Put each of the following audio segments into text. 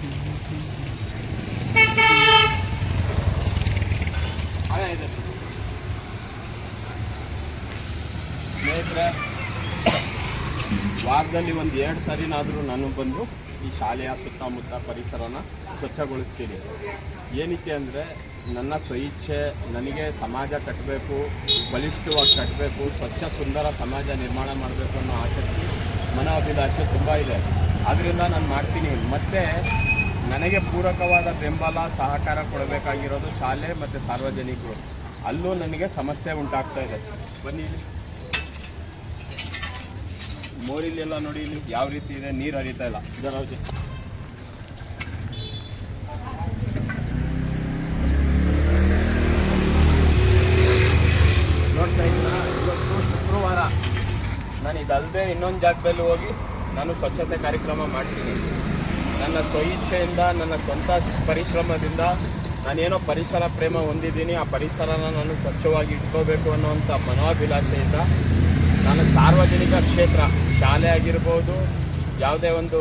ಸ್ನೇಹಿತರೆ, ವಾರದಲ್ಲಿ ಒಂದು ಎರಡು ಸರಿನಾದರೂ ನಾನು ಬಂದು ಈ ಶಾಲೆಯ ಸುತ್ತಮುತ್ತ ಪರಿಸರನ ಸ್ವಚ್ಛಗೊಳಿಸ್ತೀನಿ. ಏನಕ್ಕೆ ಅಂದರೆ, ನನ್ನ ಸ್ವಇಚ್ಛೆ ನನಗೆ ಸಮಾಜ ಕಟ್ಟಬೇಕು, ಬಲಿಷ್ಠವಾಗಿ ಕಟ್ಟಬೇಕು, ಸ್ವಚ್ಛ ಸುಂದರ ಸಮಾಜ ನಿರ್ಮಾಣ ಮಾಡಬೇಕು ಅನ್ನೋ ಆಸಕ್ತಿ ಮನೋಭಿಲಾಷೆ ತುಂಬ ಇದೆ. ಆದ್ದರಿಂದ ನಾನು ಮಾಡ್ತೀನಿ. ಮತ್ತು ನನಗೆ ಪೂರಕವಾದ ಬೆಂಬಲ ಸಹಕಾರ ಕೊಡಬೇಕಾಗಿರೋದು ಶಾಲೆ ಮತ್ತು ಸಾರ್ವಜನಿಕರು. ಅಲ್ಲೂ ನನಗೆ ಸಮಸ್ಯೆ ಉಂಟಾಗ್ತಾ ಇದೆ. ಬನ್ನಿ. ಮೋರಿಲೆಲ್ಲ ನೋಡಿ ಇಲ್ಲಿ ಯಾವ ರೀತಿ ಇದೆ, ನೀರು ಹರಿತಾ ಇಲ್ಲ. ಇದರವಧಿ ನೋಡ್ತಾ ಇದಲ್ಲದೆ ಇನ್ನೊಂದು ಜಾಗದಲ್ಲಿ ಹೋಗಿ ನಾನು ಸ್ವಚ್ಛತೆ ಕಾರ್ಯಕ್ರಮ ಮಾಡ್ತೀನಿ. ನನ್ನ ಸ್ವಇಚ್ಛೆಯಿಂದ, ನನ್ನ ಸ್ವಂತ ಪರಿಶ್ರಮದಿಂದ ನಾನೇನೋ ಪರಿಸರ ಪ್ರೇಮ ಹೊಂದಿದ್ದೀನಿ, ಆ ಪರಿಸರನ ನಾನು ಸ್ವಚ್ಛವಾಗಿ ಇಟ್ಕೋಬೇಕು ಅನ್ನೋವಂಥ ಮನೋಭಿಲಾಷೆಯಿಂದ ನಾನು ಸಾರ್ವಜನಿಕ ಕ್ಷೇತ್ರ, ಶಾಲೆ ಆಗಿರ್ಬೋದು, ಯಾವುದೇ ಒಂದು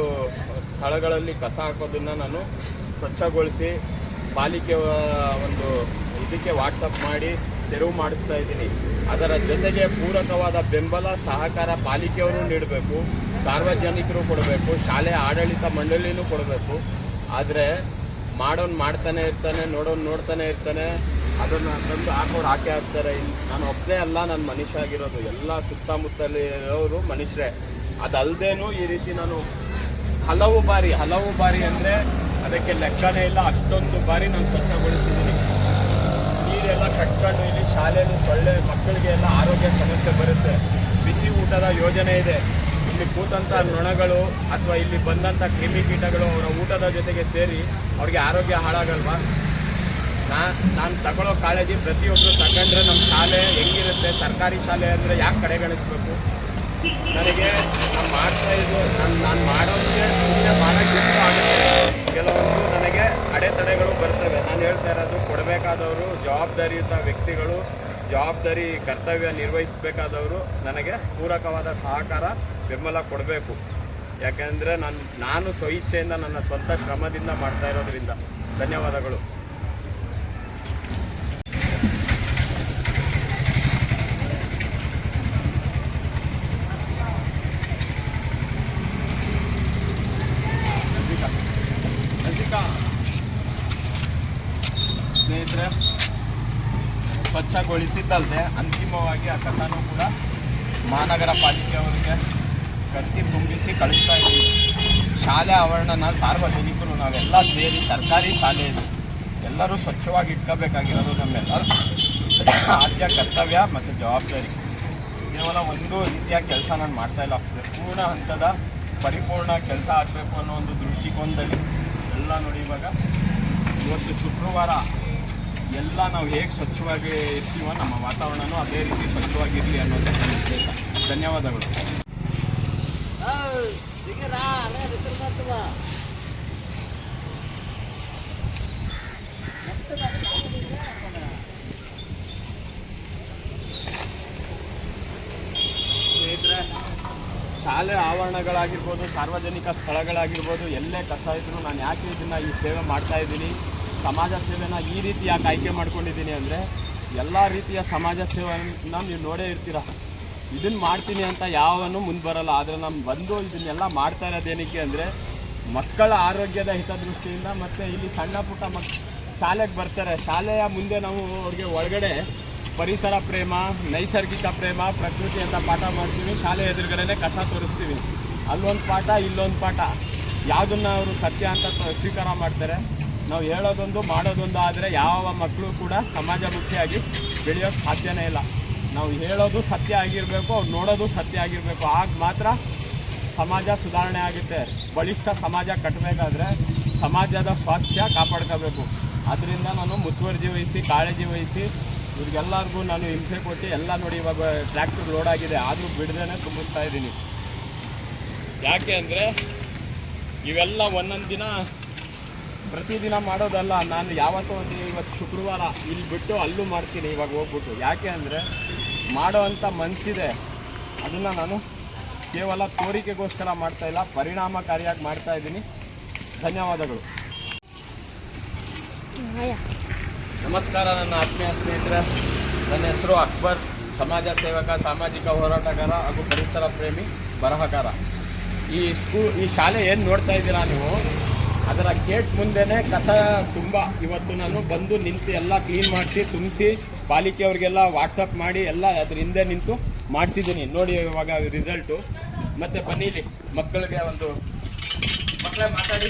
ಸ್ಥಳಗಳಲ್ಲಿ ಕಸ ಹಾಕೋದನ್ನು ನಾನು ಸ್ವಚ್ಛಗೊಳಿಸಿ ಪಾಲಿಕೆ ಒಂದು ಇದಕ್ಕೆ ವಾಟ್ಸಪ್ ಮಾಡಿ ತೆರವು ಮಾಡಿಸ್ತಾ ಇದ್ದೀನಿ. ಅದರ ಜೊತೆಗೆ ಪೂರಕವಾದ ಬೆಂಬಲ ಸಹಕಾರ ಪಾಲಿಕೆಯವರು ನೀಡಬೇಕು, ಸಾರ್ವಜನಿಕರು ಕೊಡಬೇಕು, ಶಾಲೆ ಆಡಳಿತ ಮಂಡಳಿನೂ ಕೊಡಬೇಕು. ಆದರೆ ಮಾಡೋನು ಮಾಡ್ತಾನೆ ಇರ್ತಾನೆ, ನೋಡೋನು ನೋಡ್ತಾನೆ ಇರ್ತಾನೆ, ಅದನ್ನು ತಂದು ಹಾಕೋರು ಹಾಕೇ ಹಾಕ್ತಾರೆ ನಾನು ಒಬ್ಬನೇ ಅಲ್ಲ, ನಾನು ಮನುಷ್ಯ ಆಗಿರೋದು. ಎಲ್ಲ ಸುತ್ತಮುತ್ತಲಿರೋರು ಮನುಷ್ಯರೇ. ಅದಲ್ಲದೇನು ಈ ರೀತಿ ನಾನು ಹಲವು ಬಾರಿ ಹಲವು ಬಾರಿ ಅಂದರೆ ಅದಕ್ಕೆ ಲೆಕ್ಕನೇ ಇಲ್ಲ. ಅಷ್ಟೊಂದು ಬಾರಿ ನಾನು ಸ್ವಚ್ಛಗೊಳಿಸಿದ್ದೀನಿ. ನೀರೆಲ್ಲ ಇಲ್ಲಿ ಸೊಳ್ಳೆ ಮಕ್ಕಳಿಗೆ ಎಲ್ಲ ಆರೋಗ್ಯ ಸಮಸ್ಯೆ ಬರುತ್ತೆ. ಬಿಸಿ ಊಟದ ಯೋಜನೆ ಇದೆ. ಇಲ್ಲಿ ಕೂತಂಥ ನೊಣಗಳು ಅಥವಾ ಇಲ್ಲಿ ಬಂದಂಥ ಕ್ರಿಮಿಕೀಟಗಳು ಅವರ ಊಟದ ಜೊತೆಗೆ ಸೇರಿ ಅವ್ರಿಗೆ ಆರೋಗ್ಯ ಹಾಳಾಗಲ್ವಾ? ನಾ, ನಾನು ತಗೊಳ್ಳೋ ಕಾಳಜಿ ಪ್ರತಿಯೊಬ್ಬರು ತಗೊಂಡ್ರೆ ನಮ್ಮ ಶಾಲೆ ಹೆಂಗಿರುತ್ತೆ? ಸರ್ಕಾರಿ ಶಾಲೆ ಅಂದರೆ ಯಾಕೆ ಕಡೆಗಣಿಸ್ಬೇಕು? ನನಗೆ ನಾನು ಮಾಡ್ತಾ ಇದ್ದು, ನಾನು ನಾನು ಮಾಡೋದಕ್ಕೆ ಸುಮ್ಮನೆ ಮಾಡೋಕ್ಕೆ ಆಗುತ್ತೆ? ಕೆಲವೊಂದು ನನಗೆ ಅಡೆತಡೆಗಳು ಬರ್ತವೆ. ನಾನು ಹೇಳ್ತಾ ಇರೋದು, ಕೊಡಬೇಕಾದವರು, ಜವಾಬ್ದಾರಿಯುತ ವ್ಯಕ್ತಿಗಳು ಜವಾಬ್ದಾರಿ, ಕರ್ತವ್ಯ ನಿರ್ವಹಿಸಬೇಕಾದವರು ನನಗೆ ಪೂರಕವಾದ ಸಹಕಾರ, ಬೆಂಬಲ ಕೊಡಬೇಕು. ಯಾಕೆಂದರೆ ನಾನು ನಾನು ಸ್ವಇಚ್ಛೆಯಿಂದ ನನ್ನ ಸ್ವಂತ ಶ್ರಮದಿಂದ ಮಾಡ್ತಾ ಇರೋದ್ರಿಂದ. ಧನ್ಯವಾದಗಳು. ಸ್ನೇಹಿತರೆ. ಸ್ವಚ್ಛಗೊಳಿಸಿದ್ದಲ್ಲದೆ ಅಂತಿಮವಾಗಿ ಆ ಕಥನೂ ಕೂಡ ಮಹಾನಗರ ಪಾಲಿಕೆಯವರಿಗೆ ಕಟ್ಟಿ ತುಂಬಿಸಿ ಕಳಿಸ್ತಾ ಇದ್ದೀವಿ. ಶಾಲೆ ಆವರಣನ ಸಾರ್ವಜನಿಕರು ನಾವೆಲ್ಲ ಸೇರಿ ಸರ್ಕಾರಿ ಶಾಲೆ ಇದು. ಎಲ್ಲರೂ ಸ್ವಚ್ಛವಾಗಿ ಇಟ್ಕೋಬೇಕಾಗಿರೋದು ನಮ್ಮೆಲ್ಲ ಆದ್ಯ ಕರ್ತವ್ಯ ಮತ್ತು ಜವಾಬ್ದಾರಿ. ಕೇವಲ ಒಂದು ರೀತಿಯ ಕೆಲಸ ನಾನು ಮಾಡ್ತಾ ಇಲ್ಲ. ಪೂರ್ಣ ಹಂತದ ಪರಿಪೂರ್ಣ ಕೆಲಸ ಆಗಬೇಕು ಅನ್ನೋ ಒಂದು ದೃಷ್ಟಿಕೋನದಲ್ಲಿ ಎಲ್ಲ ನೋಡಿ ಇವಾಗ ಇವತ್ತು ಶುಕ್ರವಾರ ಎಲ್ಲ ನಾವು ಹೇಗೆ ಸ್ವಚ್ಛವಾಗಿ ಇರ್ತೀವೋ ನಮ್ಮ ವಾತಾವರಣನೂ ಅದೇ ರೀತಿ ಸ್ವಚ್ಛವಾಗಿರಲಿ ಅನ್ನೋದೇ ನನ್ನ ಉದ್ದೇಶ. ಧನ್ಯವಾದಗಳು. ಶಾಲೆ ಆವರಣಗಳಾಗಿರ್ಬೋದು, ಸಾರ್ವಜನಿಕ ಸ್ಥಳಗಳಾಗಿರ್ಬೋದು, ಎಲ್ಲೇ ಕಸ ಇದ್ರು ನಾನು ಯಾಕೆ ಇದನ್ನು ಈ ಸೇವೆ ಮಾಡ್ತಾ ಇದ್ದೀನಿ? ಸಮಾಜ ಸೇವೆನ ಈ ರೀತಿ ಯಾಕೆ ಆಯ್ಕೆ ಮಾಡ್ಕೊಂಡಿದ್ದೀನಿ ಅಂದರೆ ಎಲ್ಲ ರೀತಿಯ ಸಮಾಜ ಸೇವೆಯನ್ನು ನೀವು ನೋಡೇ ಇರ್ತೀರ. ಇದನ್ನು ಮಾಡ್ತೀನಿ ಅಂತ ಯಾವನು ಮುಂದೆ ಬರಲ್ಲ. ಆದರೆ ನಮ್ಮ ಬಂದು ಇದನ್ನೆಲ್ಲ ಮಾಡ್ತಾ ಇರೋದೇನಕ್ಕೆ ಅಂದರೆ ಮಕ್ಕಳ ಆರೋಗ್ಯದ ಹಿತದೃಷ್ಟಿಯಿಂದ ಮತ್ತು ಇಲ್ಲಿ ಸಣ್ಣ ಪುಟ್ಟ ಮಕ್, ಶಾಲೆಗೆ ಬರ್ತಾರೆ. ಶಾಲೆಯ ಮುಂದೆ ನಾವು ಅವ್ರಿಗೆ ಒಳಗಡೆ ಪರಿಸರ ಪ್ರೇಮ, ನೈಸರ್ಗಿಕ ಪ್ರೇಮ, ಪ್ರಕೃತಿ ಅಂತ ಪಾಠ ಮಾಡ್ತೀವಿ. ಶಾಲೆ ಎದುರುಗಡೆನೆ ಕಸ ತೋರಿಸ್ತೀವಿ. ಅಲ್ಲೊಂದು ಪಾಠ, ಇಲ್ಲೊಂದು ಪಾಠ. ಯಾವುದನ್ನ ಅವರು ಸತ್ಯ ಅಂತ ಸ್ವೀಕಾರ ಮಾಡ್ತಾರೆ ನಾವು ಹೇಳೋದೊಂದು, ಮಾಡೋದೊಂದು ಆದರೆ ಯಾವ ಮಕ್ಕಳು ಕೂಡ ಸಮಾಜಮುಖಿಯಾಗಿ ಬೆಳೆಯೋಕ್ಕೆ ಸಾಧ್ಯನೇ ಇಲ್ಲ. ನಾವು ಹೇಳೋದು ಸತ್ಯ ಆಗಿರಬೇಕು, ಅವ್ರು ನೋಡೋದು ಸತ್ಯ ಆಗಿರಬೇಕು. ಆಗ ಮಾತ್ರ ಸಮಾಜ ಸುಧಾರಣೆ ಆಗುತ್ತೆ. ಬಲಿಷ್ಠ ಸಮಾಜ ಕಟ್ಟಬೇಕಾದ್ರೆ ಸಮಾಜದ ಸ್ವಾಸ್ಥ್ಯ ಕಾಪಾಡ್ಕೋಬೇಕು. ಅದರಿಂದ ನಾನು ಮುತುವರ್ಜಿ ವಹಿಸಿ, ಕಾಳಜಿ ವಹಿಸಿ, ಇವ್ರಿಗೆಲ್ಲರಿಗೂ ನಾನು ಹಿಂಸೆ ಕೊಟ್ಟು ಎಲ್ಲ ನೋಡಿ ಇವಾಗ ಟ್ರ್ಯಾಕ್ಟರ್ ಲೋಡ್ ಆಗಿದೆ. ಆದರೂ ಬಿಡದೇ ತುಂಬಿಸ್ತಾ ಇದ್ದೀನಿ. ಯಾಕೆ ಅಂದರೆ ಇವೆಲ್ಲ ಒಂದೊಂದು ದಿನ ಪ್ರತಿದಿನ ಮಾಡೋದಲ್ಲ ನಾನು ಯಾವತ್ತೋ ಒಂದು ಇವತ್ತು ಶುಕ್ರವಾರ ಇಲ್ಲಿ ಬಿಟ್ಟು ಅಲ್ಲೂ ಮಾಡ್ತೀನಿ ಇವಾಗ ಹೋಗ್ಬಿಟ್ಟು. ಯಾಕೆ ಅಂದರೆ ಮಾಡೋ ಅಂಥ ಮನಸ್ಸಿದೆ ಅದನ್ನು ನಾನು ಕೇವಲ ತೋರಿಕೆಗೋಸ್ಕರ ಮಾಡ್ತಾ ಇಲ್ಲ ಪರಿಣಾಮಕಾರಿಯಾಗಿ ಮಾಡ್ತಾ ಇದ್ದೀನಿ. ಧನ್ಯವಾದಗಳು. ನಮಸ್ಕಾರ ನನ್ನ ಆತ್ಮೀಯ ಸ್ನೇಹಿತರೆ. ನನ್ನ ಹೆಸರು ಅಕ್ಬರ್ ಸಮಾಜ ಸೇವಕ ಸಾಮಾಜಿಕ ಹೋರಾಟಗಾರ ಹಾಗೂ ಪರಿಸರ ಪ್ರೇಮಿ ಬರಹಗಾರ. ಈ ಸ್ಕೂ ಈ ಶಾಲೆ ಏನು ನೋಡ್ತಾ ಇದ್ದೀರಾ ನೀವು? ಅದರ ಗೇಟ್ ಮುಂದೆನೇ ಕಸ ತುಂಬ. ಇವತ್ತು ನಾನು ಬಂದು ನಿಂತು ಎಲ್ಲ ಕ್ಲೀನ್ ಮಾಡಿಸಿ, ತುಂಬಿಸಿ ಪಾಲಿಕೆಯವ್ರಿಗೆಲ್ಲ ವಾಟ್ಸಪ್ ಮಾಡಿ ಎಲ್ಲ ಅದ್ರ ಹಿಂದೆ ನಿಂತು ಮಾಡಿಸಿದ್ದೀನಿ. ನೋಡಿ ಇವಾಗ ರಿಸಲ್ಟು ಮತ್ತು ಬನ್ನಿಲಿ ಮಕ್ಕಳಿಗೆ ಒಂದು ಮಕ್ಕಳೇ ಮಾತಾಡಿ.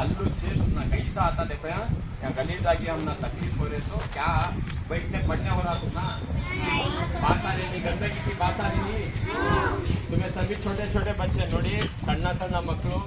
ಅಲ್ಲೂ ಜೇಬನ್ನ ಕೈಸಾ ಆತ ದೇಪ ಗಲೀಜಾಗಿ ಅವನ್ನ ತಕ್ಲೀಫ್ ಹೊರೇಸು ಕ್ಯಾ ಬೈಕ್ನೆ ಬಣ್ಣೆ ಹೊರಾಕನ್ನ तकलीफ हो रही तो क्या बैठने पढ़ने हो रहा तुम ना बात आ रही नहीं गंदगी की बात आ रही नहीं तुम्हें सभी छोटे छोटे बच्चे ನೋಡಿ ಸಣ್ಣ ಸಣ್ಣ ಮಕ್ಕಳು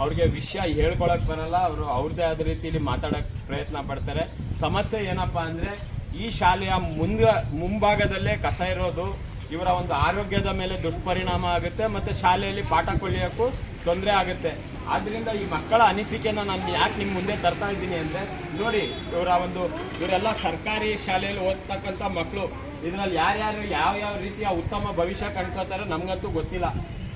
ಅವ್ರಿಗೆ ವಿಷಯ ಹೇಳ್ಕೊಳಕ್ ಬರಲ್ಲ ಅವರು ಅವ್ರದ್ದೇ ಆದ ರೀತಿಯಲ್ಲಿ ಮಾತಾಡಕ್ ಪ್ರಯತ್ನ ಪಡ್ತಾರೆ ಸಮಸ್ಯೆ ಏನಪ್ಪಾ ಅಂದ್ರೆ ಈ ಶಾಲೆಯ ಮುಂದ ಮುಂಭಾಗದಲ್ಲೇ ಕಸ ಇರೋದು ಇವರ ಒಂದು ಆರೋಗ್ಯದ ಮೇಲೆ ದುಷ್ಪರಿಣಾಮ ಆಗುತ್ತೆ ಮತ್ತೆ ಶಾಲೆಯಲ್ಲಿ ಪಾಠ ಕಲಿಯೋಕ್ಕೂ ತೊಂದರೆ ಆಗುತ್ತೆ ಆದ್ರಿಂದ ಈ ಮಕ್ಕಳ ಅನಿಸಿಕೆನ ನಾನು ಯಾಕೆ ನಿಮ್ಮ ಮುಂದೆ ತರ್ತಾ ಇದ್ದೀನಿ ಅಂದ್ರೆ ನೋಡಿ ಇವರ ಒಂದು ಇವರೆಲ್ಲ ಸರ್ಕಾರಿ ಶಾಲೆಯಲ್ಲಿ ಓದ್ತಕ್ಕಂಥ ಮಕ್ಕಳು ಇದರಲ್ಲಿ ಯಾರ್ಯಾರು, ಯಾವ ಯಾವ ರೀತಿಯ ಉತ್ತಮ ಭವಿಷ್ಯ ಕಂಡ್ಕೋತಾರೆ ನಮಗಂತೂ ಗೊತ್ತಿಲ್ಲ.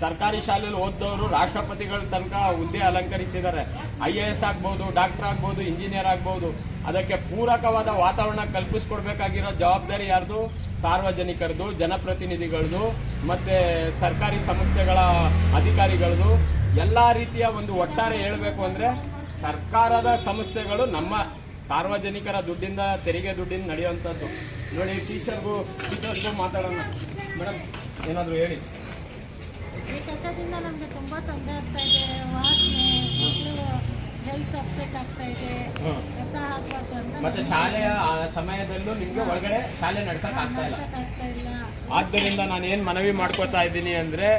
ಸರ್ಕಾರಿ ಶಾಲೆಯಲ್ಲಿ ಓದ್ದವರು ರಾಷ್ಟ್ರಪತಿಗಳ ತನಕ ಹುದ್ದೆ ಅಲಂಕರಿಸಿದ್ದಾರೆ. ಐ ಎ ಎಸ್ ಆಗ್ಬೋದು, ಡಾಕ್ಟರ್ ಆಗ್ಬೋದು, ಇಂಜಿನಿಯರ್ ಆಗ್ಬೋದು. ಅದಕ್ಕೆ ಪೂರಕವಾದ ವಾತಾವರಣ ಕಲ್ಪಿಸ್ಕೊಡ್ಬೇಕಾಗಿರೋ ಜವಾಬ್ದಾರಿ ಯಾರ್ದು? ಸಾರ್ವಜನಿಕರದು, ಜನಪ್ರತಿನಿಧಿಗಳದು, ಮತ್ತು ಸರ್ಕಾರಿ ಸಂಸ್ಥೆಗಳ ಅಧಿಕಾರಿಗಳದು. ಎಲ್ಲ ರೀತಿಯ ಒಂದು ಒಟ್ಟಾರೆ ಹೇಳಬೇಕು ಅಂದರೆ ಸರ್ಕಾರದ ಸಂಸ್ಥೆಗಳು ನಮ್ಮ ಸಾರ್ವಜನಿಕರ ದುಡ್ಡಿಂದ ತೆರಿಗೆ ದುಡ್ಡಿಂದ ನಡೆಯುವಂಥದ್ದು. ನೋಡಿ ಟೀಚರ್ಗೂ ಟೀಚರ್ಸ್ಗೂ ಮಾತಾಡೋಣ. ಮೇಡಮ್ ಏನಾದರೂ ಹೇಳಿ. ಈ ಕಸದಿಂದ ನಮಗೆ ತುಂಬ ತೊಂದರೆ ಆಗ್ತಾ ಇದೆ. ವಾಸನೆ ಮಕ್ಕಳು ಹೆಲ್ತ್ ಅಪ್ಸೆಟ್ ಆಗ್ತಾ ಇದೆ. ಕಸ ಹಾಕ್ಬಾರ್ದು ಅಂತ ಮತ್ತೆ ಶಾಲೆಯ ಆ ಸಮಯದಲ್ಲೂ ನಿಮಗೆ ಒಳಗಡೆ ಶಾಲೆ ನಡ್ಸಕ್ ಆಗ್ತಾ ಇಲ್ಲ. ಆಗ್ತಾ ಇಲ್ಲ. ಆದ್ದರಿಂದ ನಾನು ಏನು ಮನವಿ ಮಾಡ್ಕೋತಾ ಇದ್ದೀನಿ ಅಂದರೆ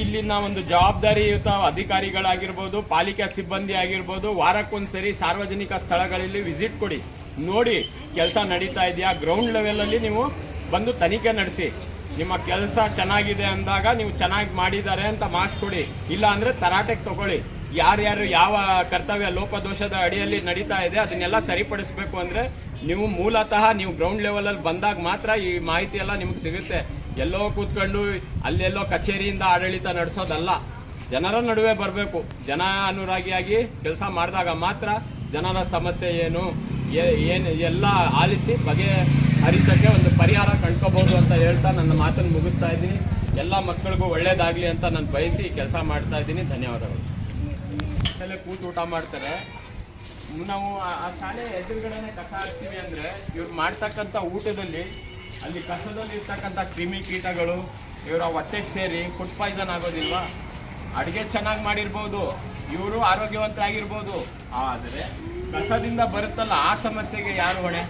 ಇಲ್ಲಿನ ಒಂದು ಜವಾಬ್ದಾರಿಯುತ ಅಧಿಕಾರಿಗಳಾಗಿರ್ಬೋದು ಪಾಲಿಕೆ ಸಿಬ್ಬಂದಿ ಆಗಿರ್ಬೋದು ವಾರಕ್ಕೊಂದ್ಸರಿ ಸಾರ್ವಜನಿಕ ಸ್ಥಳಗಳಲ್ಲಿ ವಿಸಿಟ್ ಕೊಡಿ. ನೋಡಿ ಕೆಲಸ ನಡೀತಾ ಇದೆಯಾ? ಗ್ರೌಂಡ್ ಲೆವೆಲಲ್ಲಿ ನೀವು ಬಂದು ತನಿಖೆ ನಡೆಸಿ. ನಿಮ್ಮ ಕೆಲಸ ಚೆನ್ನಾಗಿದೆ ಅಂದಾಗ ನೀವು ಚೆನ್ನಾಗಿ ಮಾಡಿದ್ದಾರೆ ಅಂತ ಮಾರ್ಕ್ಸ್ ಕೊಡಿ. ಇಲ್ಲ ಅಂದರೆ ತರಾಟೆಗೆ ತಗೊಳ್ಳಿ. ಯಾರ್ಯಾರು ಯಾವ ಕರ್ತವ್ಯ, ಲೋಪದೋಷದ ಅಡಿಯಲ್ಲಿ ನಡೀತಾ ಇದೆ ಅದನ್ನೆಲ್ಲ ಸರಿಪಡಿಸಬೇಕು ಅಂದರೆ ನೀವು ಮೂಲತಃ ನೀವು ಗ್ರೌಂಡ್ ಲೆವೆಲಲ್ಲಿ ಬಂದಾಗ ಮಾತ್ರ ಈ ಮಾಹಿತಿ ಎಲ್ಲ ನಿಮ್ಗೆ ಸಿಗುತ್ತೆ. ಎಲ್ಲೋ ಕೂತ್ಕೊಂಡು ಅಲ್ಲೆಲ್ಲೋ ಕಚೇರಿಯಿಂದ ಆಡಳಿತ ನಡೆಸೋದಲ್ಲ. ಜನರ ನಡುವೆ ಬರಬೇಕು. ಜನ ಅನುರಾಗಿಯಾಗಿ ಕೆಲಸ ಮಾಡಿದಾಗ ಮಾತ್ರ ಜನರ ಸಮಸ್ಯೆ ಏನು? ಏನು, ಎಲ್ಲ ಆಲಿಸಿ ಬಗೆ ಹರಿಸೋಕ್ಕೆ ಒಂದು ಪರಿಹಾರ ಕಂಡ್ಕೋಬಹುದು ಅಂತ ಹೇಳ್ತಾ ನನ್ನ ಮಾತನ್ನು ಮುಗಿಸ್ತಾ ಇದ್ದೀನಿ. ಎಲ್ಲ ಮಕ್ಕಳಿಗೂ ಒಳ್ಳೇದಾಗಲಿ ಅಂತ ನಾನು ಬಯಸಿ ಕೆಲಸ ಮಾಡ್ತಾ ಇದ್ದೀನಿ. ಧನ್ಯವಾದಗಳು. ಆಮೇಲೆ ಕೂತು ಊಟ ಮಾಡ್ತಾರೆ. ನಾವು ಆ- ಶಾಲೆ ಎದುರುಗಡೆ ಕಸ ಹಾಕ್ತೀವಿ ಅಂದ್ರೆ ಇವ್ರು ಮಾಡ್ತಕ್ಕಂಥ ಊಟದಲ್ಲಿ ಅಲ್ಲಿ ಕಸದಲ್ಲಿ ಇರ್ತಕ್ಕಂಥ ಕ್ರಿಮಿ ಕೀಟಗಳು, ಇವರ ಹೊಟ್ಟೆಗೆ ಸೇರಿ ಫುಡ್ ಪಾಯ್ಸನ್ ಆಗೋದಿಲ್ವಾ? ಅಡುಗೆ ಚೆನ್ನಾಗಿ ಮಾಡಿರ್ಬೋದು. ಇವರು ಆರೋಗ್ಯವಂತ ಆಗಿರ್ಬೋದು ಆದರೆ ಕಸದಿಂದ ಬರುತ್ತಲ್ಲ ಆ ಸಮಸ್ಯೆಗೆ ಯಾರು ಹೊಣೆ?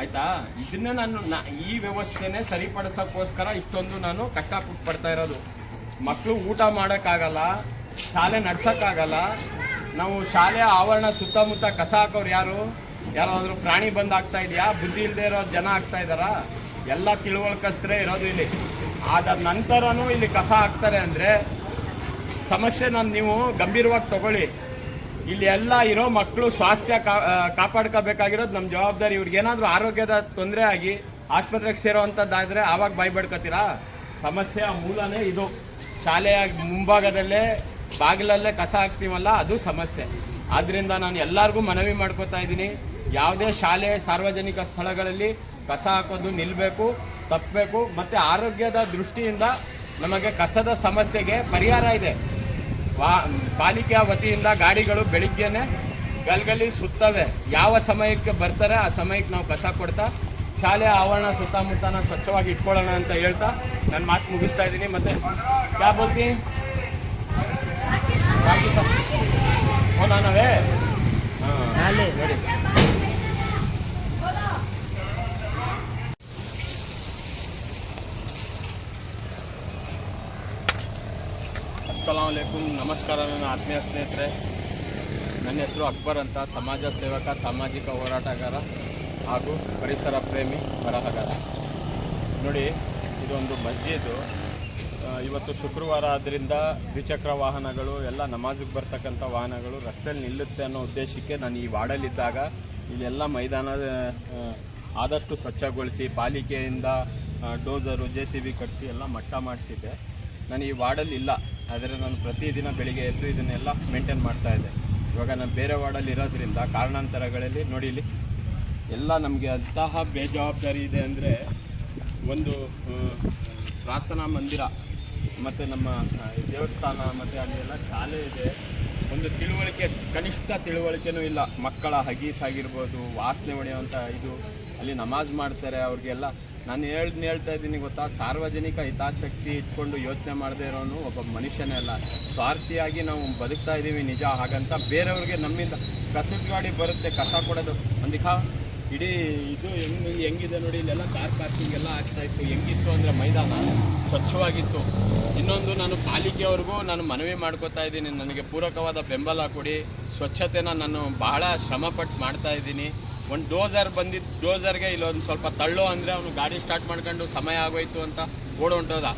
ಆಯ್ತಾ? ಇದನ್ನ ನಾನು ಈ ವ್ಯವಸ್ಥೆನೆ ಸರಿಪಡಿಸೋಕ್ಕೋಸ್ಕರ ಇಷ್ಟೊಂದು ನಾನು ಕಷ್ಟಪಟ್ಟು ಪಡ್ತಾ ಇರೋದು. ಮಕ್ಕಳು ಊಟ ಮಾಡೋಕ್ಕಾಗಲ್ಲ, ಶಾಲೆ ನಡ್ಸೋಕ್ಕಾಗಲ್ಲ, ನಾವು ಶಾಲೆ ಆವರಣ ಸುತ್ತಮುತ್ತ ಕಸ ಹಾಕೋರು ಯಾರು? ಯಾರಾದರೂ ಪ್ರಾಣಿ ಬಂದು ಆಗ್ತಾ ಇದೆಯಾ? ಬುದ್ಧಿ ಇಲ್ಲದೆ ಇರೋ ಜನ ಆಗ್ತಾ ಇದ್ದಾರಾ? ಎಲ್ಲ ತಿಳುವಳಿಕಸ್ತರೇ ಇರೋದು ಇಲ್ಲಿ. ಆದ ನಂತರನೂ ಇಲ್ಲಿ ಕಸ ಹಾಕ್ತಾರೆ ಅಂದರೆ ಸಮಸ್ಯೆ ನಾನು ನೀವು ಗಂಭೀರವಾಗಿ ತಗೊಳ್ಳಿ. ಇಲ್ಲಿ ಎಲ್ಲ ಇರೋ ಮಕ್ಕಳು ಸ್ವಾಸ್ಥ್ಯ ಕಾಪಾಡ್ಕೋಬೇಕಾಗಿರೋದು ನಮ್ಮ ಜವಾಬ್ದಾರಿ. ಇವ್ರಿಗೆ ಏನಾದರೂ ಆರೋಗ್ಯದ ತೊಂದರೆ ಆಗಿ ಆಸ್ಪತ್ರೆಗೆ ಸೇರೋವಂಥದ್ದಾದರೆ ಆವಾಗ ಬಾಯ್ ಸಮಸ್ಯೆ ಮೂಲನೇ ಇದು. ಶಾಲೆಯ ಮುಂಭಾಗದಲ್ಲೇ, ಬಾಗಿಲಲ್ಲೇ ಕಸ ಹಾಕ್ತೀವಲ್ಲ, ಅದು ಸಮಸ್ಯೆ. ಆದ್ದರಿಂದ ನಾನು ಎಲ್ಲರಿಗೂ ಮನವಿ ಮಾಡ್ಕೋತಾ ಇದ್ದೀನಿ. ಯಾವುದೇ ಶಾಲೆ, ಸಾರ್ವಜನಿಕ ಸ್ಥಳಗಳಲ್ಲಿ ಕಸ ಹಾಕೋದು ನಿಲ್ಲಬೇಕು ತಪ್ಪಬೇಕು, ಮತ್ತು ಆರೋಗ್ಯದ ದೃಷ್ಟಿಯಿಂದ ನಮಗೆ ಕಸದ ಸಮಸ್ಯೆಗೆ ಪರಿಹಾರ ಇದೆ. ವಾ ಪಾಲಿಕೆಯ ವತಿಯಿಂದ ಗಾಡಿಗಳು ಬೆಳಿಗ್ಗೆನೆ ಗಲ್ಗಲಿ ಸುತ್ತವೆ. ಯಾವ ಸಮಯಕ್ಕೆ ಬರ್ತಾರೆ ಆ ಸಮಯಕ್ಕೆ ನಾವು ಕಸ ಕೊಡ್ತಾ ಶಾಲೆಯ ಆವರಣ ಸುತ್ತಮುತ್ತನ ಸ್ವಚ್ಛವಾಗಿ ಇಟ್ಕೊಳ್ಳೋಣ ಅಂತ ಹೇಳ್ತಾ ನನ್ನ ಮಾತು ಮುಗಿಸ್ತಾ ಇದ್ದೀನಿ. ಮತ್ತೆ ಕ್ಯಾ ಬೋಲ್ತಿ? ಓ ನಾನವೇ? ಹಾಂ ನೋಡಿ ಅಸ್ಸಲಾಮಲೈಕುಮ್ ನಮಸ್ಕಾರ ನನ್ನ ಆತ್ಮೀಯ ಸ್ನೇಹಿತರೆ. ನನ್ನ ಹೆಸರು ಅಕ್ಬರ್ ಅಂತ. ಸಮಾಜ ಸೇವಕ, ಸಾಮಾಜಿಕ ಹೋರಾಟಗಾರ ಹಾಗೂ ಪರಿಸರ ಪ್ರೇಮಿ ಬರಹಗಾರ. ನೋಡಿ, ಇದೊಂದು ಮಸ್ಜಿದು. ಇವತ್ತು ಶುಕ್ರವಾರ ಆದ್ದರಿಂದ ದ್ವಿಚಕ್ರ ವಾಹನಗಳು, ಎಲ್ಲ ನಮಾಜಿಗೆ ಬರ್ತಕ್ಕಂಥ ವಾಹನಗಳು ರಸ್ತೆಯಲ್ಲಿ ನಿಲ್ಲುತ್ತೆ ಅನ್ನೋ ಉದ್ದೇಶಕ್ಕೆ ನಾನು ಈ ವಾರ್ಡಲ್ಲಿದ್ದಾಗ ಇಲ್ಲೆಲ್ಲ ಮೈದಾನ ಆದಷ್ಟು ಸ್ವಚ್ಛಗೊಳಿಸಿ, ಪಾಲಿಕೆಯಿಂದ ಡೋಸರು, ಜೆ ಸಿ ಬಿ ಕಟ್ಟಿಸಿ ಎಲ್ಲ ಮಟ್ಟ ಮಾಡಿಸಿದ್ದೆ. ನಾನು ಈ ವಾರ್ಡಲ್ಲಿ ಇಲ್ಲ ಆದರೆ ನಾನು ಪ್ರತಿದಿನ ಬೆಳಿಗ್ಗೆ ಎದ್ದು ಇದನ್ನೆಲ್ಲ ಮೇಂಟೈನ್ ಮಾಡ್ತಾ ಇದ್ದೆ. ಇವಾಗ ನಾನು ಬೇರೆ ವಾರ್ಡಲ್ಲಿ ಇರೋದ್ರಿಂದ ಕಾರಣಾಂತರಗಳಲ್ಲಿ ನೋಡಿ ಇಲ್ಲಿ ಎಲ್ಲ ನಮಗೆ ಅಂತಹ ಬೇಜವಾಬ್ದಾರಿ ಇದೆ ಅಂದರೆ ಒಂದು ಪ್ರಾರ್ಥನಾ ಮಂದಿರ ಮತ್ತು ನಮ್ಮ ದೇವಸ್ಥಾನ ಮತ್ತು ಅಲ್ಲೆಲ್ಲ ಶಾಲೆ ಇದೆ. ಒಂದು ತಿಳುವಳಿಕೆ, ಕನಿಷ್ಠ ತಿಳುವಳಿಕೆನೂ ಇಲ್ಲ. ಮಕ್ಕಳ ಹಗೀಸ್ ಆಗಿರ್ಬೋದು, ವಾಸನೆ ಹೊಡೆಯುವಂಥ ಇದು. ಅಲ್ಲಿ ನಮಾಜ್ ಮಾಡ್ತಾರೆ, ಅವ್ರಿಗೆಲ್ಲ ನಾನು ಹೇಳ್ ಹೇಳ್ತಾ ಇದ್ದೀನಿ ಗೊತ್ತಾ? ಸಾರ್ವಜನಿಕ ಹಿತಾಸಕ್ತಿ ಇಟ್ಕೊಂಡು ಯೋಚನೆ ಮಾಡದೇ ಇರೋನು ಒಬ್ಬ ಮನುಷ್ಯನೇ ಅಲ್ಲ. ಸ್ವಾರ್ಥಿಯಾಗಿ ನಾವು ಬದುಕ್ತಾ ಇದ್ದೀವಿ ನಿಜ, ಹಾಗಂತ ಬೇರೆಯವ್ರಿಗೆ ನಮ್ಮಿಂದ ಕಸದ ಗಾಡಿ ಬರುತ್ತೆ, ಕಸ ಕೊಡೋದು. ಒಂದಿಖಾ ಇಡೀ ಇದು ಹೆಂಗ್ ಹೆಂಗಿದೆ ನೋಡಿ, ಇಲ್ಲೆಲ್ಲ ಕಾರ್ ಪಾರ್ಕಿಂಗ್ ಎಲ್ಲ ಆಗ್ತಾ ಇತ್ತು. ಹೆಂಗಿತ್ತು ಅಂದರೆ ಮೈದಾನ? ಸ್ವಚ್ಛವಾಗಿತ್ತು. ಇನ್ನೊಂದು ನಾನು ಪಾಲಿಕೆಯವ್ರಿಗೂ ನಾನು ಮನವಿ ಮಾಡ್ಕೋತಾ ಇದ್ದೀನಿ. ನನಗೆ ಪೂರಕವಾದ ಬೆಂಬಲ ಕೊಡಿ. ಸ್ವಚ್ಛತೆನ ನಾನು ಬಹಳ ಶ್ರಮಪಟ್ಟು ಮಾಡ್ತಾ ಇದ್ದೀನಿ. ಒಂದು ಡೋಸರ್ ಬಂದಿದ್ದು ಡೋಸರ್ಗೆ ಇಲ್ಲೊಂದು ಸ್ವಲ್ಪ ತಳ್ಳೋ ಅಂದರೆ ಅವನು ಗಾಡಿ ಸ್ಟಾರ್ಟ್ ಮಾಡ್ಕೊಂಡು ಸಮಯ ಆಗೋಯ್ತು ಅಂತ ಓಡ್ ಹೊಂಟೋದ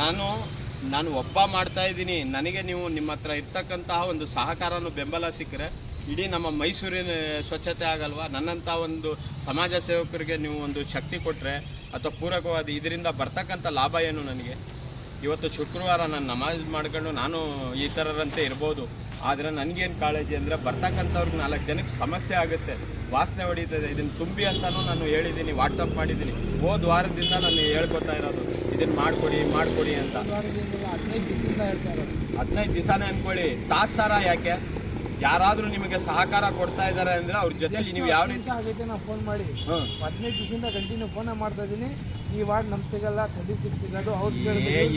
ನಾನು ನಾನು ಒಪ್ಪ ಮಾಡ್ತಾ ಇದ್ದೀನಿ. ನನಗೆ ನೀವು ನಿಮ್ಮ ಹತ್ರ ಇರ್ತಕ್ಕಂತಹ ಒಂದು ಸಹಕಾರನೂ ಬೆಂಬಲ ಸಿಕ್ಕರೆ ಇಡೀ ನಮ್ಮ ಮೈಸೂರಿನ ಸ್ವಚ್ಛತೆ ಆಗಲ್ವಾ? ನನ್ನಂಥ ಒಂದು ಸಮಾಜ ಸೇವಕರಿಗೆ ನೀವು ಒಂದು ಶಕ್ತಿ ಕೊಟ್ಟರೆ ಅಥವಾ ಪೂರಕವಾದ ಇದರಿಂದ ಬರ್ತಕ್ಕಂಥ ಲಾಭ ಏನು ನನಗೆ? ಇವತ್ತು ಶುಕ್ರವಾರ ನಾನು ನಮಾಜ್ ಮಾಡ್ಕೊಂಡು ನಾನು ಈ ಥರರಂತೆ ಇರ್ಬೋದು. ಆದರೆ ನನಗೇನು ಕಾಳಜಿ ಅಂದರೆ ಬರ್ತಕ್ಕಂಥವ್ರಿಗೆ ನಾಲ್ಕು ಜನಕ್ಕೆ ಸಮಸ್ಯೆ ಆಗುತ್ತೆ. ವಾಸನೆ ಹೊಡೀತದೆ. ಇದನ್ನು ತುಂಬಿ ಅಂತಲೂ ನಾನು ಹೇಳಿದ್ದೀನಿ ವಾಟ್ಸಪ್ ಮಾಡಿದ್ದೀನಿ. ಹೋದ ವಾರದಿಂದ ನಾನು ಹೇಳ್ಕೊತಾ ಇರೋದು. ಇದನ್ನು ಮಾಡಿಕೊಡಿ ಮಾಡಿಕೊಡಿ ಅಂತ. ಹದಿನೈದು ದಿವಸನೇ ಅಂದ್ಕೊಳ್ಳಿ ತಾಸಾರ ಯಾಕೆ? ಯಾರಾದರೂ ನಿಮಗೆ ಸಹಕಾರ ಕೊಡ್ತಾ ಇದ್ದಾರೆ ಅಂದ್ರೆ ಅವ್ರ ಜೊತೆ ನೀವು ಯಾವ ರೀತಿ ಆಗೈತೆ ನಾವು ಫೋನ್ ಮಾಡಿ. ಹದಿನೈದು ದಿವಸದಿಂದ ಕಂಟಿನ್ಯೂ ಫೋನ್ ಮಾಡ್ತಾ ಇದ್ದೀನಿ. ಈ ವಾರ್ಡ್ ನಮ್ಗೆ ಸಿಗಲ್ಲ ಥರ್ಟಿ ಸಿಕ್ಸ್ ಸಿಗೋದು ಅವ್ರ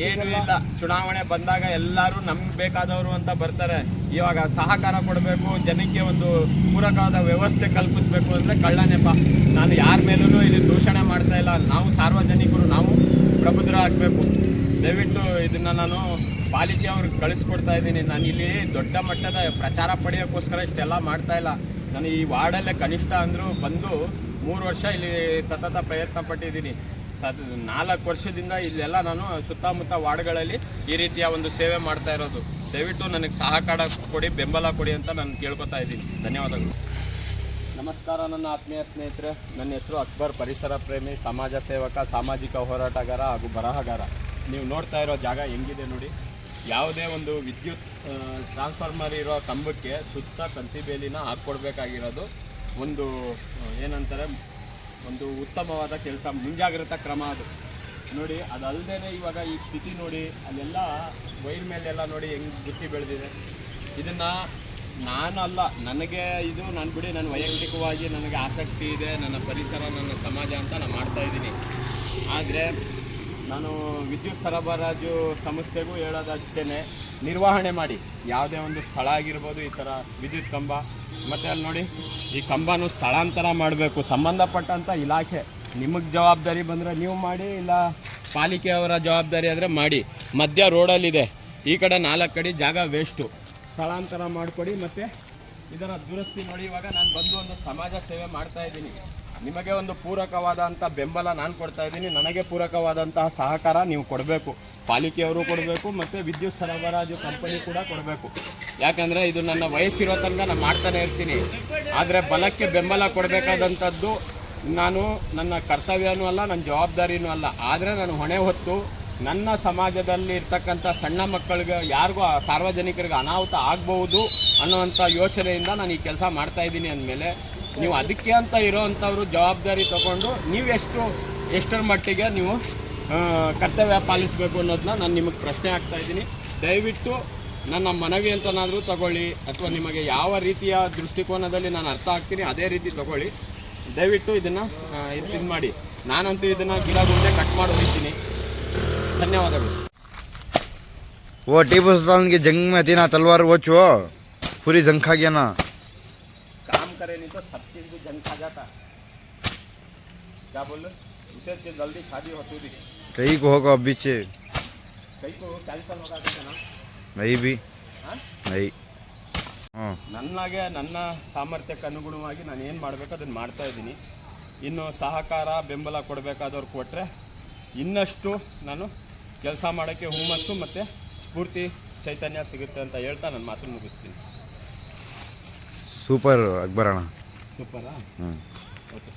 ಏನು ಇಲ್ಲ. ಚುನಾವಣೆ ಬಂದಾಗ ಎಲ್ಲರೂ ನಮ್ಗೆ ಬೇಕಾದವರು ಅಂತ ಬರ್ತಾರೆ. ಇವಾಗ ಸಹಕಾರ ಕೊಡಬೇಕು ಜನಕ್ಕೆ ಒಂದು ಪೂರಕವಾದ ವ್ಯವಸ್ಥೆ ಕಲ್ಪಿಸ್ಬೇಕು ಅಂದ್ರೆ ಕಳ್ಳನೆಪ್ಪ. ನಾನು ಯಾರ ಮೇಲೂ ಇಲ್ಲಿ ದೂಷಣೆ ಮಾಡ್ತಾ ಇಲ್ಲ. ನಾವು ಸಾರ್ವಜನಿಕರು ನಾವು ಪ್ರಬುದ್ರ ಆಗಬೇಕು ದಯವಿಟ್ಟು ಇದನ್ನ ನಾನು ಪಾಲಿಕೆ ಅವ್ರಿಗೆ ಕಳಿಸ್ಕೊಡ್ತಾ ಇದ್ದೀನಿ. ನಾನು ಇಲ್ಲಿ ದೊಡ್ಡ ಮಟ್ಟದ ಪ್ರಚಾರ ಪಡೆಯೋಕ್ಕೋಸ್ಕರ ಇಷ್ಟೆಲ್ಲ ಮಾಡ್ತಾ ಇಲ್ಲ. ನಾನು ಈ ವಾರ್ಡಲ್ಲೇ ಕನಿಷ್ಠ ಅಂದರೂ ಬಂದು ಮೂರು ವರ್ಷ ಇಲ್ಲಿ ಸತತ ಪ್ರಯತ್ನ ಪಟ್ಟಿದ್ದೀನಿ. ಸದ್ ನಾಲ್ಕು ವರ್ಷದಿಂದ ಇಲ್ಲೆಲ್ಲ ನಾನು ಸುತ್ತಮುತ್ತ ವಾರ್ಡ್ಗಳಲ್ಲಿ ಈ ರೀತಿಯ ಒಂದು ಸೇವೆ ಮಾಡ್ತಾ ಇರೋದು. ದಯವಿಟ್ಟು ನನಗೆ ಸಹಕಾರ ಕೊಡಿ, ಬೆಂಬಲ ಕೊಡಿ ಅಂತ ನಾನು ಕೇಳ್ಕೊತಾ ಇದ್ದೀನಿ. ಧನ್ಯವಾದಗಳು. ನಮಸ್ಕಾರ ನನ್ನ ಆತ್ಮೀಯ ಸ್ನೇಹಿತರೆ. ನನ್ನ ಹೆಸರು ಅಕ್ಬರ್ ಪರಿಸರ ಪ್ರೇಮಿ, ಸಮಾಜ ಸೇವಕ, ಸಾಮಾಜಿಕ ಹೋರಾಟಗಾರ ಹಾಗೂ ಬರಹಗಾರ. ನೀವು ನೋಡ್ತಾ ಇರೋ ಜಾಗ ಹೆಂಗಿದೆ ನೋಡಿ. ಯಾವುದೇ ಒಂದು ವಿದ್ಯುತ್ ಟ್ರಾನ್ಸ್ಫಾರ್ಮರ್ ಇರೋ ಕಂಬಕ್ಕೆ ಸುತ್ತ ತಂತಿ ಬೇಲಿನ ಹಾಕ್ಕೊಡ್ಬೇಕಾಗಿರೋದು ಒಂದು ಏನಂತಾರೆ, ಒಂದು ಉತ್ತಮವಾದ ಕೆಲಸ, ಮುಂಜಾಗ್ರತಾ ಕ್ರಮ ಅದು. ನೋಡಿ ಅದಲ್ಲದೆ ಇವಾಗ ಈ ಸ್ಥಿತಿ ನೋಡಿ, ಅಲ್ಲೆಲ್ಲ ವೈರ್ ಮೇಲೆಲ್ಲ ನೋಡಿ ಹೆಂಗೆ ಬುತ್ತಿ ಬೆಳೆದಿದೆ. ಇದನ್ನು ನಾನಲ್ಲ, ನನಗೆ ಇದು, ನಾನು ಬಿಡಿ, ನಾನು ವೈಯಕ್ತಿಕವಾಗಿ ನನಗೆ ಆಸಕ್ತಿ ಇದೆ, ನನ್ನ ಪರಿಸರ, ನನ್ನ ಸಮಾಜ ಅಂತ ನಾನು ಮಾಡ್ತಾ ಇದ್ದೀನಿ. ಆದರೆ ನಾನು ವಿದ್ಯುತ್ ಸರಬರಾಜು ಸಂಸ್ಥೆಗೂ ಹೇಳೋದಷ್ಟೇ ನಿರ್ವಹಣೆ ಮಾಡಿ. ಯಾವುದೇ ಒಂದು ಸ್ಥಳ ಆಗಿರ್ಬೋದು, ಈ ಥರ ವಿದ್ಯುತ್ ಕಂಬ, ಮತ್ತು ಅಲ್ಲಿ ನೋಡಿ, ಈ ಕಂಬನೂ ಸ್ಥಳಾಂತರ ಮಾಡಬೇಕು. ಸಂಬಂಧಪಟ್ಟಂಥ ಇಲಾಖೆ ನಿಮಗೆ ಜವಾಬ್ದಾರಿ ಬಂದರೆ ನೀವು ಮಾಡಿ, ಇಲ್ಲ ಪಾಲಿಕೆಯವರ ಜವಾಬ್ದಾರಿ ಆದರೆ ಮಾಡಿ. ಮಧ್ಯ ರೋಡಲ್ಲಿದೆ. ಈ ಕಡೆ ನಾಲ್ಕು ಕಡೆ ಜಾಗ ವೇಸ್ಟು ಸ್ಥಳಾಂತರ ಮಾಡಿಕೊಡಿ, ಮತ್ತು ಇದರ ದುರಸ್ತಿ ನೋಡಿ. ಇವಾಗ ನಾನು ಬಂದು ಒಂದು ಸಮಾಜ ಸೇವೆ ಮಾಡ್ತಾ ಇದ್ದೀನಿ. ನಿಮಗೆ ಒಂದು ಪೂರಕವಾದಂಥ ಬೆಂಬಲ ನಾನು ಕೊಡ್ತಾ ಇದ್ದೀನಿ. ನನಗೆ ಪೂರಕವಾದಂತಹ ಸಹಕಾರ ನೀವು ಕೊಡಬೇಕು. ಪಾಲಿಕೆಯವರು ಕೊಡಬೇಕು ಮತ್ತು ವಿದ್ಯುತ್ ಸರಬರಾಜು ಕಂಪನಿ ಕೂಡ ಕೊಡಬೇಕು. ಯಾಕಂದರೆ ಇದು ನನ್ನ ವಯಸ್ಸಿರೋ ತನಕ ನಾನು ಮಾಡ್ತಾನೆ ಇರ್ತೀನಿ. ಆದರೆ ಬಲಕ್ಕೆ ಬೆಂಬಲ ಕೊಡಬೇಕಾದಂಥದ್ದು ನಾನು ನನ್ನ ಕರ್ತವ್ಯನೂ ಅಲ್ಲ, ನನ್ನ ಜವಾಬ್ದಾರಿನೂ ಅಲ್ಲ. ಆದರೆ ನಾನು ಹೊಣೆ ಹೊತ್ತು ನನ್ನ ಸಮಾಜದಲ್ಲಿ ಇರ್ತಕ್ಕಂಥ ಸಣ್ಣ ಮಕ್ಕಳಿಗೆ ಯಾರಿಗೂ ಸಾರ್ವಜನಿಕರಿಗೆ ಅನಾಹುತ ಆಗ್ಬಹುದು ಅನ್ನುವಂಥ ಯೋಚನೆಯಿಂದ ನಾನು ಈ ಕೆಲಸ ಮಾಡ್ತಾ ಇದ್ದೀನಿ ಅಂದಮೇಲೆ, ನೀವು ಅದಕ್ಕೆ ಅಂತ ಇರೋವಂಥವ್ರು ಜವಾಬ್ದಾರಿ ತಗೊಂಡು ನೀವು ಎಷ್ಟು, ಎಷ್ಟರ ಮಟ್ಟಿಗೆ ನೀವು ಕರ್ತವ್ಯ ಪಾಲಿಸಬೇಕು ಅನ್ನೋದನ್ನ ನಾನು ನಿಮಗೆ ಪ್ರಶ್ನೆ ಆಗ್ತಾ ಇದ್ದೀನಿ. ದಯವಿಟ್ಟು ನನ್ನ ಮನವಿ ಅಂತನಾದರೂ ತಗೊಳ್ಳಿ, ಅಥವಾ ನಿಮಗೆ ಯಾವ ರೀತಿಯ ದೃಷ್ಟಿಕೋನದಲ್ಲಿ ನಾನು ಅರ್ಥ ಆಗ್ತೀನಿ ಅದೇ ರೀತಿ ತಗೊಳ್ಳಿ. ದಯವಿಟ್ಟು ಇದನ್ನು ಇದು ಮಾಡಿ. ನಾನಂತೂ ಇದನ್ನು ಗಿಡ ಗುಂಡೆ ಕಟ್ ಮಾಡಿ ಹೋಗ್ತೀನಿ ಧನ್ಯವಾದಗಳು. ಓ ಟಿಪ್ಪು ಸುಲ್ತಾನ್ಗೆ ಜಂಗ್ ಮೇ ದಿನ ತಲ್ವಾರ್ ಓಚು ಪುರಿ ಜಂಗ್ ಖಾ ಕಾಮ್ काम करे नहीं तो ಕ್ಯಾ चीज भी जंग खा जाता क्या बोल रहे उसे ಹೋಗ ಬಿಚ್ಚಿ कई ನೈ ಬಿ. ನೈ. ನನ್ನಾಗೆ ನನ್ನ ಸಾಮರ್ಥ್ಯಕ್ಕೆ ಅನುಗುಣವಾಗಿ ನಾನು ಏನು ಮಾಡಬೇಕು ಅದನ್ನು ಮಾಡ್ತಾ ಇದ್ದೀನಿ. ಇನ್ನು ಸಹಕಾರ ಬೆಂಬಲ ಕೊಡಬೇಕಾದವ್ರು ಕೊಟ್ಟರೆ ಇನ್ನಷ್ಟು ನಾನು ಕೆಲಸ ಮಾಡೋಕ್ಕೆ ಹುಮ್ಮಸ್ಸು ಮತ್ತು ಸ್ಫೂರ್ತಿ ಚೈತನ್ಯ ಸಿಗುತ್ತೆ ಅಂತ ಹೇಳ್ತಾ ನನ್ನ ಮಾತು ಮುಗಿಸ್ತೀನಿ. ಸೂಪರ್ ಅಕ್ಬರಣ್ಣ. ಸೂಪರಾ? ಹ್ಞೂ ಓಕೆ